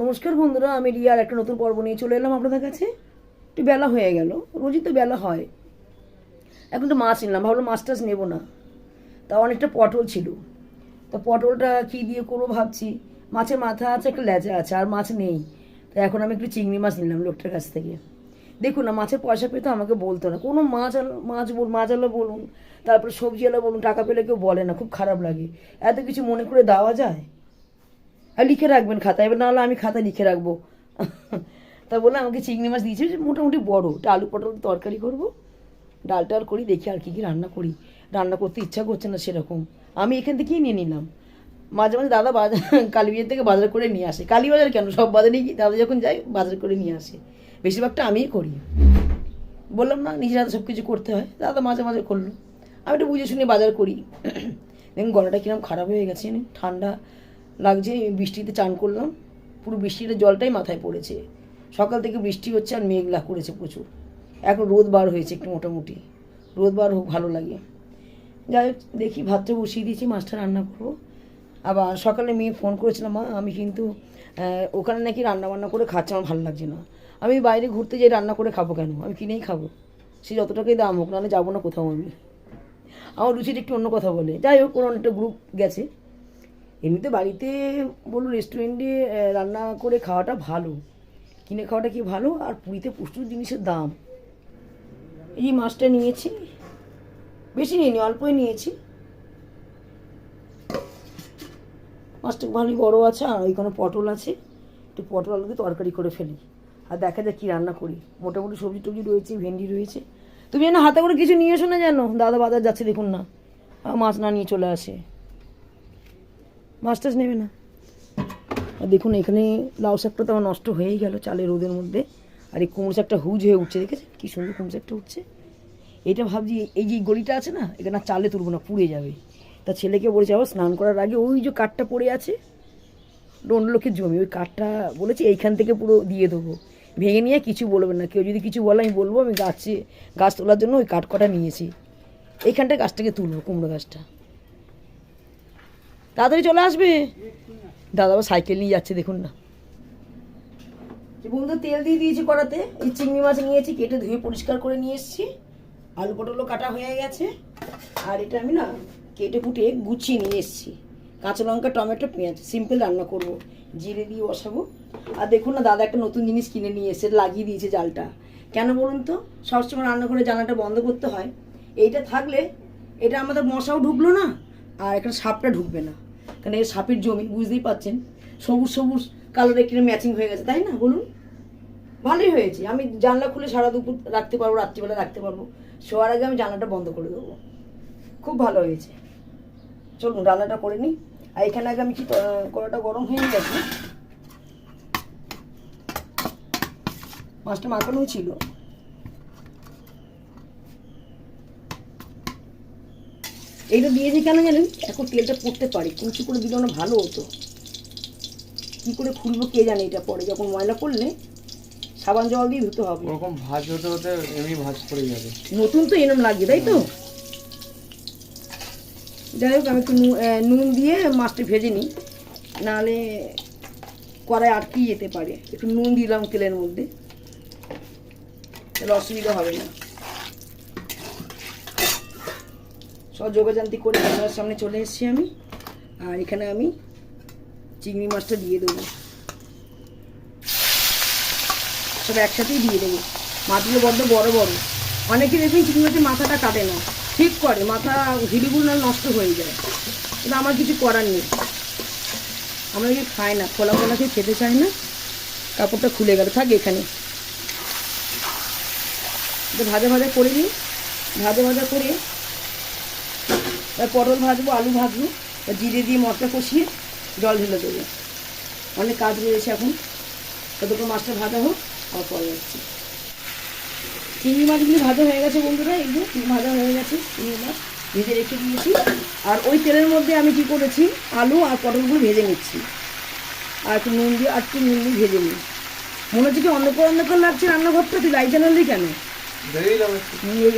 নমস্কার বন্ধুরা, আমি রিয়ার একটা নতুন পর্ব নিয়ে চলে এলাম আপনাদের কাছে। একটু বেলা হয়ে গেল, রোজই তো বেলা হয়। এখন তো মাছ নিলাম, ভাবলাম মাছ টাছ নেব না। তা অনেকটা পটল ছিল। তো পটলটা কী দিয়ে করব ভাবছি। মাছের মাথা আছে, একটা লেজা আছে, আর মাছ নেই। তো এখন আমি একটু চিংড়ি মাছ নিলাম লোকটার কাছ থেকে। দেখুন না, মাছের পয়সা পেতে আমাকে বলতো না। কোনো মাছ আলো, মাছ বল, মাছ আলো বলুন, তারপরে সবজিওয়ালা বলুন, টাকা পেলে কেউ বলে না, খুব খারাপ লাগে। এত কিছু মনে করে দেওয়া যায়? আর লিখে রাখবেন খাতায়, এবার নাহলে আমি খাতা লিখে রাখব। তা বলে আমাকে চিংড়ি মাছ দিয়েছে মোটামুটি বড় ওটা আলু পটল তরকারি করব, ডাল টাল করি, দেখি আর কী কী রান্না করি। রান্না করতে ইচ্ছা করছে না সেরকম। আমি এখান থেকেই নিয়ে নিলাম। মাঝে মাঝে দাদা বাজার, কালীবাজার থেকে বাজার করে নিয়ে আসে। কালীবাজার কেন? সব বাজারেই দাদা যখন যায়, বাজার করে নিয়ে আসে। বেশিরভাগটা আমিই করি। বললাম, না, নিজের হাতে সব কিছু করতে হয়। দাদা মাঝে মাঝে করল। আমি একটু বুঝে শুনে বাজার করি। দেখুন, গলাটা কিরম খারাপ হয়ে গেছে ঠান্ডা। লাগছে, বৃষ্টিতে চান করলাম। পুরো বৃষ্টির জলটাই মাথায় পড়েছে। সকাল থেকে বৃষ্টি হচ্ছে আর মেঘলা করেছে প্রচুর। এখন রোদ বার হয়েছে একটু মোটামুটি। রোদ বার হোক, ভালো লাগে। যাই হোক, দেখি ভাতটা বসিয়ে দিয়েছি, মাছটা রান্না করব। আবার সকালে মেয়ে ফোন করেছিলাম মা, আমি কিন্তু ওখানে নাকি রান্না বান্না করে খাচ্ছে, আমার ভালো লাগছে না। আমি বাইরে ঘুরতে যাই রান্না করে খাব কেন? আমি কিনেই খাব। সে যত টাকাই দাম হোক, নাহলে যাব না কোথাও আমি। আমার রুচিটা একটু অন্য কথা বলে। যাই হোক, ওর অনেকটা গ্রুপ গেছে। এমনিতে বাড়িতে বলুন রেস্টুরেন্টে রান্না করে খাওয়াটা ভালো। কিনে খাওয়াটা কি ভালো? আর পুরীতে প্রচুর জিনিসের দাম। এই মাছটা নিয়েছি। বেশি নিইনি, অল্পই নিয়েছি। মাছটা ভালোই বড় আছে, আর ওইখানে পটল আছে। একটু পটল আলু দিয়ে তরকারি করে ফেলি। আর দেখা যাক কী রান্না করি। মোটামুটি সবজি টবজি রয়েছে, ভেন্ডি রয়েছে। তুমি যেন হাতে করে কিছু নিয়ে এসো না জানো দাদা বাজার যাচ্ছে দেখুন না। মাছ না নিয়ে চলে আসে। টাছ নেবে না। আর দেখুন, এখানে লাউ শাকটা তো আমার নষ্ট হয়েই গেল চালের রোদের মধ্যে। আর এই কুমড়ো শাকটা হুজ হয়ে উঠছে, দেখেছেন? কী সুন্দর কুমড়ো শাকটা উঠছে। এটা ভাবছি, এই যে গলিটা আছে না, এখানে আর চালে তুলবো না, পুড়ে যাবে। তা ছেলেকে বলেছে, আবার স্নান করার আগে ওই যে কাঠটা পড়ে আছে অন্য লোকের জমি, ওই কাঠটা বলেছে, এইখান থেকে পুরো দিয়ে দেবো। ভেঙে নিয়ে কিছু বলবেন না, কেউ যদি কিছু বলে আমি বলব, আমি গাছে, গাছ তোলার জন্য ওই কাঠ কটা নিয়েছি। এইখানটা গাছটাকে তুলবো, কুমড়ো গাছটা। তাড়াতাড়ি চলে আসবে। দাদা আবার সাইকেল নিয়ে যাচ্ছে, দেখুন না। বন্ধু, তেল দিয়ে দিয়েছি কড়াতে। এই চিংড়ি মাছ নিয়েছি, কেটে ধুয়ে পরিষ্কার করে নিয়ে এসেছি। আলু পটলও কাটা হয়ে গেছে। আর এটা আমি না কেটে কুটে গুছিয়ে নিয়ে এসেছি। কাঁচা লঙ্কা, টমেটো, পেঁয়াজ, সিম্পল রান্না করব। জিরে দিয়ে বসাবো। আর দেখুন না, দাদা একটা নতুন জিনিস কিনে নিয়ে এসে লাগিয়ে দিয়েছে জালটা। কেন বলুন তো? সবসময় রান্না করে জানাটা বন্ধ করতে হয়। এইটা থাকলে, এটা আমাদের মশাও ঢুকলো না, আর এখানে সাপটা ঢুকবে না। কারণ এই সাপের জমি, বুঝতেই পাচ্ছেন সবুজ সবুজ কালারে কিনে ম্যাচিং হয়ে গেছে, তাই না? বলুন। ভালোই হয়েছে। আমি জানলা খুলে সারা দুপুর রাখতে পারব, রাত্রিবেলা রাখতে পারব। শোয়ার আগে আমি জানলাটা বন্ধ করে দেবো। খুব ভালো হয়েছে। চলুন, রান্নাটা করে নিই। আর এখানে আগে আমি কি কড়াটা গরম হয়ে গেছে? মাছটা মাখানোই ছিল। এইটা দিয়েছি কেন জানেন? এখন তেলটা পড়তে পারি। কুচি করে দিলে না ভালো হতো। কী করে খুলবো কে জানে এটা পরে। যখন ময়লা করলে সাবান জল দিয়ে ধুতে হবে। ওরকম ভাজ হতে হতে এমনি ভাজ পড়ে যাবে। নতুন তো এরম লাগবে তাই তো? যাই হোক আমি একটু নুন- দিয়ে মাছটা ভেজে নিই। নাহলে কড়াই আটকে যেতে পারে। একটু নুন দিলাম তেলের মধ্যে। তাহলে অসুবিধা হবে না। সব যোগাযান্তি করে ক্যামেরার সামনে চলে এসেছি আমি। আর এখানে আমি চিংড়ি মাছটা দিয়ে দেবো। সব একসাথেই দিয়ে দেবো। মাছগুলো বড্ড বড় বড়। অনেকে দেখবেন চিংড়ি মাছের মাথাটা কাটে না। ঠিক করে, মাথা হিড়িগুলো নষ্ট হয়ে যায়। কিন্তু আমার কিছু করার নেই। আমরা কি খাই না, খোলা খোলা খেয়ে খেতে চাই না। কাপড়টা খুলে গেল। থাক এখানে। ভাজা ভাজা করে নিই। ভাজা ভাজা করে পটল ভাজবো আলু ভাজবো তা জিরে দিয়ে মশলা কষিয়ে জল ঢেলে দেবো। অনেক কাজ রয়েছে এখন। ততক্ষণ মাছটা ভাজা হোক আর পরে যাচ্ছি। চিংড়ি মাছগুলি ভাজা হয়ে গেছে বন্ধুরা এগুলো ভাজা হয়ে গেছে চিংড়ি মাছ ভেজে রেখে দিয়েছি। আর ওই তেলের মধ্যে আমি কি করেছি আলু আর পটলগুলো ভেজে নিচ্ছি। আর একটু নুন দিয়ে আর একটু নুন দিয়ে ভেজে নিই। মনে হচ্ছে কি অন্ধকার অন্ধকার লাগছে রান্নাঘরটা তুই লাইট জ্বালালি কেন?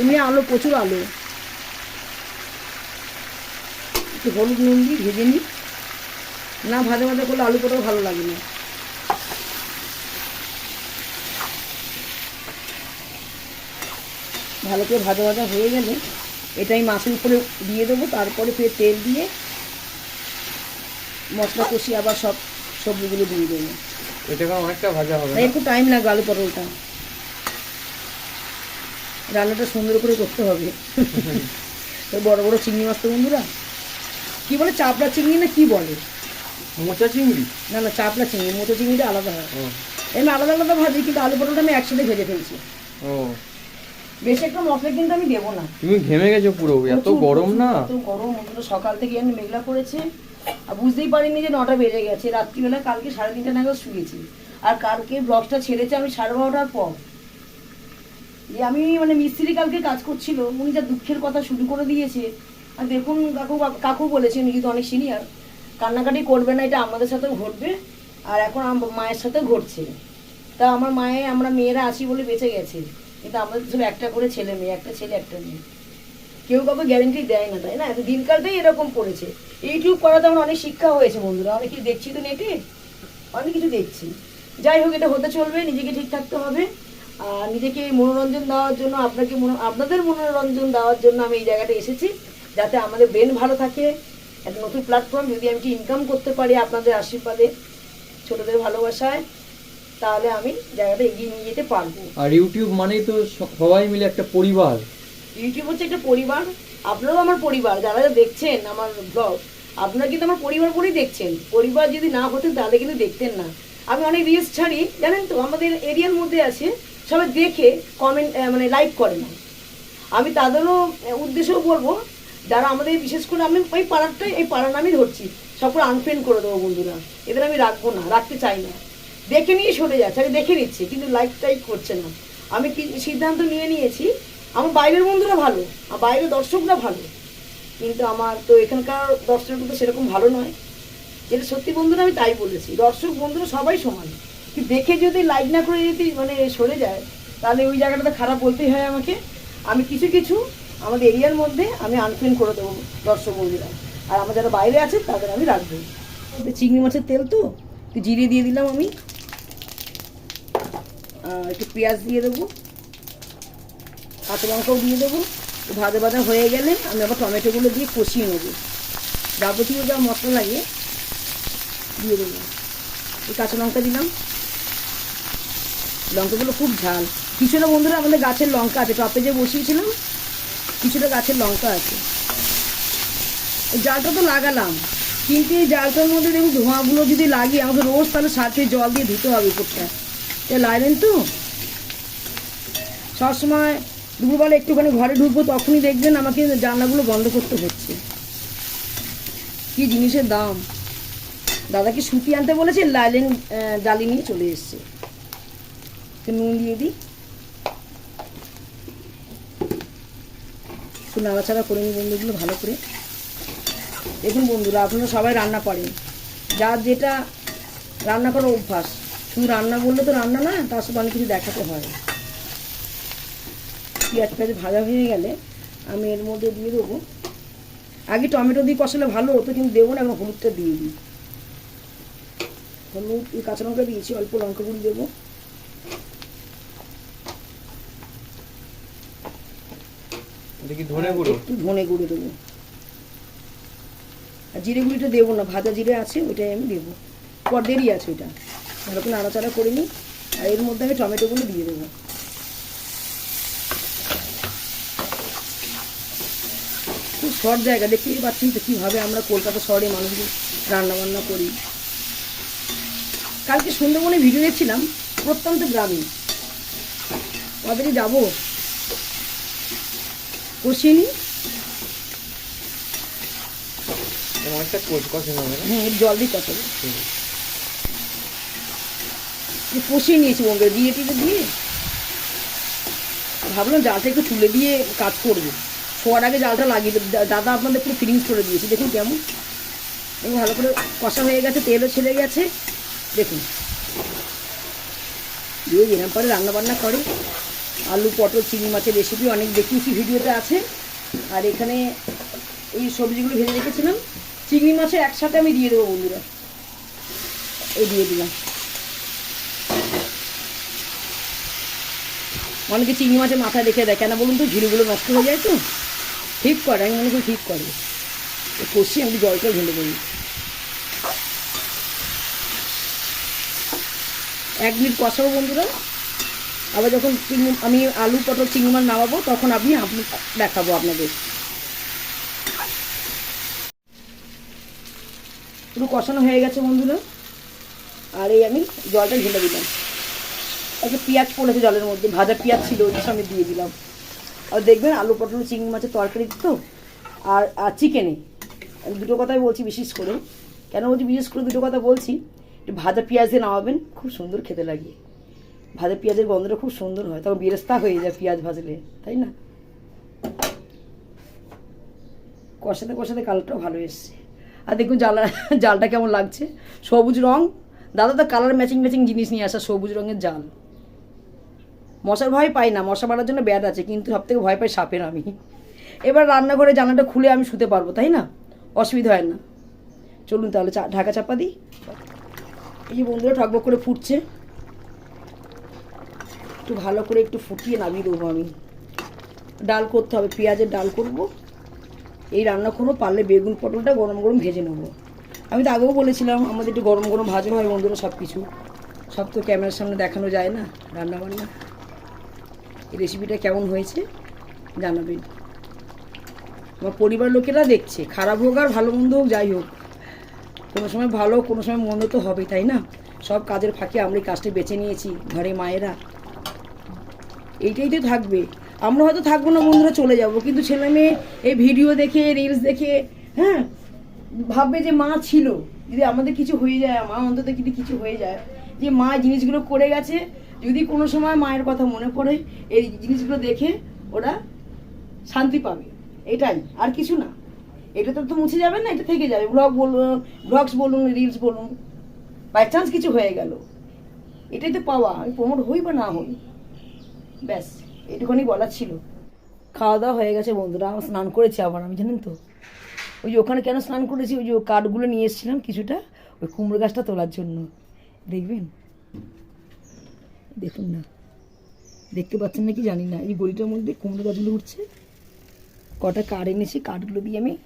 এমনি আলো প্রচুর আলো। একটু হলুদ নুন দিই ভেজে নিই। না ভাজা ভাজা করলে আলু পটল ভালো লাগে না। ভালো করে ভাজা ভাজা হয়ে গেলে এটাই মাছের উপরে দিয়ে দেবো তারপরে ফের তেল দিয়ে মশলা কষি আবার সব সবজিগুলো দিয়ে দেবো। এটা অনেকটা ভাজা হবে একটু টাইম লাগবে আলু পটলটা। রান্নাটা সুন্দর করে করতে হবে। বড় বড় চিংড়ি মাছ তো বন্ধুরা। কি বলে চাপড়া চিংড়ি না কি বলে? মোচা চিংড়ি? না না চাপড়া চিংড়ি মোটো চিংড়িটা আলাদা হয়। এমনি আলাদা আলাদা ভাজি কিন্তু আলু পটলটা আমি একসাথে ভেজে ফেলছি। ও। বেশি একটা মশলা কিন্তু আমি দেবো না। তুমি ঘেমে গেছো পুরো এত গরম না? এত গরম সকাল থেকে আমি মেঘলা করেছে। আর বুঝতেই পারিনি যে নটা বেজে গেছে রাত্রিবেলা কালকে সাড়ে তিনটে নাগাদ শুয়েছি। আর কালকে ব্লগটা ছেড়েছে আমি সাড়ে বারোটার পর। যে আমি মানে মিস্ত্রি কালকে কাজ করছিল উনি যা দুঃখের কথা শুরু করে দিয়েছে দেখুন কাকু কাকু বলেছেন কিন্তু অনেক সিনিয়র কান্নাকাটি করবে না, এটা আমাদের সাথেও ঘটবে, আর এখন মায়ের সাথেও ঘটছে। তা আমার মায়ে, আমরা মেয়েরা আছি বলে বেঁচে গেছে। কিন্তু আমাদের শুধু একটা করে ছেলে মেয়ে, একটা ছেলে, একটা মেয়ে। কেউ কাউকে গ্যারেন্টি দেয় না, তাই না? তো দিনকালটাই এরকম পড়েছে। ইউটিউব করাতে আমার অনেক শিক্ষা হয়েছে, বন্ধুরা। অনেক কিছু দেখছি তো নেটে। অনেক কিছু দেখছি। যাই হোক, এটা হতে চলবে, নিজেকে ঠিক থাকতে হবে। আর নিজেকে মনোরঞ্জন দেওয়ার জন্য, আপনাকে আপনাদের মনোরঞ্জন দেওয়ার জন্য আমি এই জায়গাটা এসেছি। যাতে আমাদের ব্রেন ভালো থাকে। একটা নতুন প্ল্যাটফর্ম যদি আমি ইনকাম করতে পারি আপনাদের আশীর্বাদে ছোটদের ভালোবাসায় তাহলে আমি জায়গাটা এগিয়ে নিয়ে যেতে পারব। আর ইউটিউব মানেই তো সবাই মিলে একটা পরিবার। ইউটিউব হচ্ছে একটা পরিবার। আপনারাও আমার পরিবার। যারা যারা দেখছেন আমার ব্লগ আপনারা কিন্তু আমার পরিবার বলেই দেখছেন। পরিবার যদি না হতেন তাহলে কিন্তু দেখতেন না। আমি অনেক রিলস ছাড়ি জানেন তো? আমাদের এরিয়ার মধ্যে আছে সবাই দেখে কমেন্ট মানে লাইক করে না। আমি তাদেরও উদ্দেশ্যও বলব যারা আমাদের বিশেষ করে আমি ওই পাড়ারটাই এই পাড়ার নামই ধরছি। সকলে আনফ্রেন্ড করে দেবো বন্ধুরা। এদের আমি রাখব না, রাখতে চাই না। দেখে নিয়ে সরে যাচ্ছে, আমি দেখে নিচ্ছি, কিন্তু লাইক টাইক করছে না। আমি কি সিদ্ধান্ত নিয়ে নিয়েছি, আমার বাইরের বন্ধুরা ভালো, আর বাইরের দর্শকরা ভালো। কিন্তু আমার তো এখানকার দর্শকরা তো সেরকম ভালো নয়। যেটা সত্যি বন্ধুরা আমি তাই বলেছি, দর্শক বন্ধুরা সবাই সমান। কিন্তু দেখে যদি লাইক না করে যদি মানে সরে যায়, তাহলে ওই জায়গাটাতে খারাপ বলতেই হয় আমাকে। আমি কিছু কিছু আমাদের এরিয়ার মধ্যে আমি আনফ্রেন্ড করে দেবো দর্শক বন্ধুরা। আর আমার যারা বাইরে আছে, তাদের আমি রাখব। চিংড়ি মাছের তেল তো, একটু জিরে দিয়ে দিলাম আমি। একটু পেঁয়াজ দিয়ে দেবো। কাঁচা লঙ্কাও দিয়ে দেবো। ভাজা ভাজা হয়ে গেলে আমি আবার টমেটোগুলো দিয়ে কষিয়ে নেব। যাবতীয় যা মশলা লাগে, দিয়ে দেবো। এই কাঁচা লঙ্কা দিলাম। লঙ্কাগুলো খুব ঝাল। কিছুটা বন্ধুরা, আমাদের গাছের লঙ্কা আছে, টপে যে বসিয়েছিলাম কিছুটা গাছের লঙ্কা আছে। জালটা তো লাগালাম। কিন্তু এই জালটার মধ্যে দেখুন ধোঁয়াগুলো যদি লাগে আমাকে রোজ তাহলে সাথে জল দিয়ে ধুতে হবে উপরটা। এ লাইলেন তো? সবসময় দুপুরবেলা একটুখানি ঘরে ঢুকবো তখনই দেখবেন আমাকে জানলাগুলো বন্ধ করতে হচ্ছে। কি জিনিসের দাম? দাদাকে সুতি আনতে বলেছে? লাইলেন জালি নিয়ে চলে এসছে। নুন দিয়ে দিই। একটু নাড়াচাড়া করে নিই বন্ধুগুলো, ভালো করে। দেখুন বন্ধুরা, আপনারা সবাই রান্না পারেন যার যেটা রান্না করার অভ্যাস, শুধু রান্না বললে তো রান্না না, তার সাথে অনেক কিছু দেখাতে হয়। পেঁয়াজ পেঁয়াজ ভাজা হয়ে গেলে আমি এর মধ্যে দিয়ে দেবো। আগে টমেটো দিয়ে কষালে ভালো হতো, কিন্তু দেবো না, এখন হলুদটা দিয়ে দিই। হলুদ কাঁচা লঙ্কা দিয়েছি, অল্প লঙ্কা গুঁড়ি দেবো। এটা কি ধনে গুঁড়ো? একটু ধনে গুঁড়ো দেবো। আর জিরে গুঁড়িটা দেবো না ভাজা জিরে আছে ওইটাই আমি দেবো। পর দেরি আছে ওইটা। ভালো করে নাড়াচাড়া করে নিই আর এর মধ্যে আমি টমেটোগুলো দিয়ে দেবো। খুব শর্ট জায়গা দেখতেই পাচ্ছেন তো কীভাবে আমরা কলকাতা শহরে মানুষগুলো রান্না বান্না করি। কালকে সুন্দরবনে ভিডিও দেখছিলাম প্রত্যন্ত গ্রামে। ওদেরই যাব? কষিয়ে নিই। অনেকটা হ্যাঁ জল কষিয়ে নিয়েছি বন্ধু দিয়ে ভাবলাম জালটা একটু তুলে দিয়ে কাজ করব। শোয়ার আগে জালটা লাগিয়ে দেব। দাদা আপনাদের পুরো ফিলিংস করে দিয়েছে দেখুন কেমন। এবং ভালো করে কষা হয়ে গেছে তেলও ছেড়ে গেছে। দেখুন। দিয়ে এরম পরে রান্না বান্না করে। আলু, পটল, চিংড়ি মাছের রেসিপি অনেক দেখিয়েছি ভিডিওতে আছে। আর এখানে এই সবজিগুলো ভেজে রেখেছিলাম। চিংড়ি মাছের একসাথে আমি দিয়ে দেবো বন্ধুরা। এই দিয়ে দিলাম। অনেকে চিংড়ি মাছের মাথায় রেখে দেয়, কেন বলুন তো? ঝুড়িগুলো নষ্ট হয়ে যায় তো। ঠিক করে, আমি মনে করি ঠিক করে। কষি আমি জলটা ঢেলে দেবো। এক মিনিট কষাবো বন্ধুরা। আবার যখন চিংড়ি, আমি আলু, পটল, চিংড়ি মাছ নামাবো, তখন আপনি আপনি দেখাবো আপনাদের। পুরো কষানো হয়ে গেছে বন্ধুরা। আর এই আমি জলটা ঢেলে দিলাম। একটা পেঁয়াজ পড়েছে জলের মধ্যে, ভাজা পেঁয়াজ ছিল, ওই সঙ্গে দিয়ে দিলাম। আর দেখবেন আলু, পটল, চিংড়ি মাছের তরকারি তো, আর আর চিকেনে। আমি দুটো কথাই বলছি বিশেষ করে। কেন বলছি বিশেষ করে দুটো কথা বলছি? একটু ভাজা পেঁয়াজ দিয়ে নামাবেন, খুব সুন্দর খেতে লাগে। ভাজা পেঁয়াজের গন্ধটা খুব সুন্দর হয়, তখন বেরেস্তা হয়ে যায় পেঁয়াজ ভাজলে, তাই না? কষাতে কষাতে কালারটাও ভালো এসছে। আর দেখুন জালা জালটা কেমন লাগছে? সবুজ রং। দাদা, তো কালার ম্যাচিং ম্যাচিং জিনিস নিয়ে আসা সবুজ রঙের জাল। মশার ভয় পাই না, মশা মারার জন্য ব্যাট আছে, কিন্তু সব থেকে ভয় পাই সাপের আমি। এবার রান্নাঘরে জানাটা খুলে আমি শুতে পারব, তাই না? অসুবিধা হয় না। চলুন তাহলে ঢাকা চাপা দিই। এই যে বন্ধুরা ঠকবক করে ফুটছে। একটু ভালো করে একটু ফুটিয়ে নামিয়ে দেবো আমি। ডাল করতে হবে, পেঁয়াজের ডাল করব। এই রান্না করব, পারলে বেগুন, পটলটা গরম গরম ভেজে নেব। আমি তো আগেও বলেছিলাম, আমাদের একটু গরম গরম ভাজা হয় বন্ধুরা সব কিছু সব তো ক্যামেরার সামনে দেখানো যায় না রান্না বান্না এই রেসিপিটা কেমন হয়েছে জানাবেন আমার পরিবার লোকেরা দেখছে, খারাপ হোক আর ভালো মন্দ হোক, যাই হোক। কোনো সময় ভালো, কোনো সময় মন্দ তো হবে তাই না? সব কাজের ফাঁকে আমরা এই কাজটা বেছে নিয়েছি, ঘরে মায়েরা। এইটাই তো থাকবে। আমরা হয়তো থাকব না, বন্ধুরা চলে যাব। কিন্তু ছেলে মেয়ে এই ভিডিও দেখে রিলস দেখে হ্যাঁ ভাববে যে মা ছিল। যদি আমাদের কিছু হয়ে যায় মা অন্তত যদি কিছু হয়ে যায়, যে মা জিনিসগুলো করে গেছে, যদি কোনো সময় মায়ের কথা মনে পড়ে, এই জিনিসগুলো দেখে ওরা শান্তি পাবে। এটাই, আর কিছু না। এটা তো তো মুছে যাবে না, এটা থেকে যাবে। ব্লগ বলুন ব্লগস বলুন রিলস বলুন বাই চান্স কিছু হয়ে গেল। এটাই তো পাওয়া, আমি প্রমোট হই বা না হই। ব্যাস এটুখানি বলার ছিল। খাওয়া দাওয়া হয়ে গেছে বন্ধুরা, আমার স্নান করেছি আবার আমি, জানেন তো? ওই যে ওখানে কেন স্নান করেছি? ওই যে কাঠগুলো নিয়ে এসেছিলাম কিছুটা, ওই কুমড়ো গাছটা তোলার জন্য। দেখবেন? দেখুন না। দেখতে পাচ্ছেন নাকি? জানি না। এই গলিটার মধ্যে কুমড়ো গাছগুলো উঠছে। কটা কাঠ এনেছি, কাঠগুলো দিয়ে আমি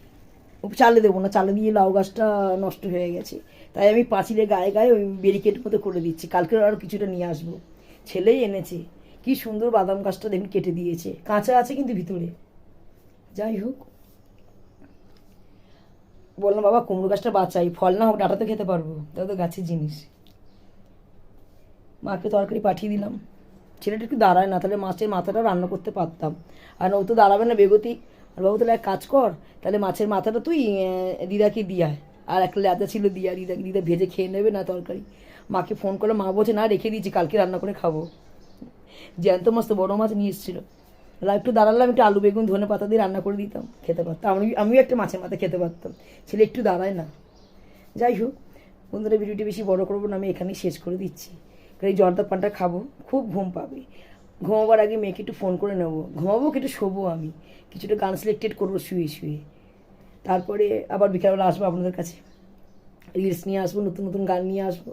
ও চালে দেবো না, চালে দিয়ে লাউ গাছটা নষ্ট হয়ে গেছে। তাই আমি পাঁচিলে গায়ে গায়ে ওই ব্যারিকেড মতো করে দিচ্ছি। কালকে আরও কিছুটা নিয়ে আসব। ছেলেই এনেছে। কি সুন্দর বাদাম গাছটা দেখুন কেটে দিয়েছে। কাঁচা আছে কিন্তু ভিতরে। যাই হোক। বললাম, বাবা, কুমড়ো গাছটা বাঁচাই। ফল না হোক, ডাটা তো খেতে পারব। তাও তো গাছের জিনিস। মাকে তরকারি পাঠিয়ে দিলাম। ছেলেটা একটু দাঁড়ায় না, তাহলে মাছের মাথাটা রান্না করতে পারতাম। আর ও তো দাঁড়াবে না বেগতি। আর বাবু, তাহলে এক কাজ কর, তাহলে মাছের মাথাটা তুই দিদাকে দিয়ায় আর একটা লেদা ছিল দিয়া, দিদা দিদা ভেজে খেয়ে নেবে না তরকারি। মাকে ফোন করলে মা বলছে, না, রেখে দিয়েছি, কালকে রান্না করে খাব। জ্যান্ত মস্ত, বড় মাছ নিয়ে এসেছিল। একটু দাঁড়ালাম, একটু আলু, বেগুন, ধনে পাতা দিয়ে রান্না করে দিতাম, খেতে পারতাম। আমি, আমিও একটা মাছের মাথা খেতে পারতাম। ছেলে একটু দাঁড়ায় না। যাই হোক, বন্ধুরা, ভিডিওটি বেশি বড় করব না, আমি এখানেই শেষ করে দিচ্ছি। এই জর্দা পানটা খাব, খুব ঘুম পাবে। ঘুমাবার আগে মেয়েকে একটু ফোন করে নেব। ঘুমাবো একটু শোবো আমি। কিছুটা গান সিলেক্টেড করব শুয়ে শুয়ে। তারপরে আবার বিকালবেলা আসব আপনাদের কাছে। রিলস নিয়ে আসব, নতুন নতুন গান নিয়ে আসব।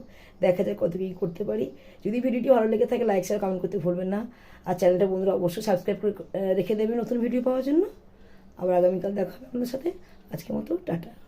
দেখা যায় কত কী করতে পারি। যদি ভিডিওটি ভালো লেগে থাকে লাইক শেয়ার কমেন্ট করতে ভুলবেন না। আর চ্যানেলটা বন্ধুরা অবশ্যই সাবস্ক্রাইব করে রেখে দেবে নতুন ভিডিও পাওয়ার জন্য। আবার আগামীকাল দেখা হবে আপনাদের সাথে। আজকের মতো, টাটা।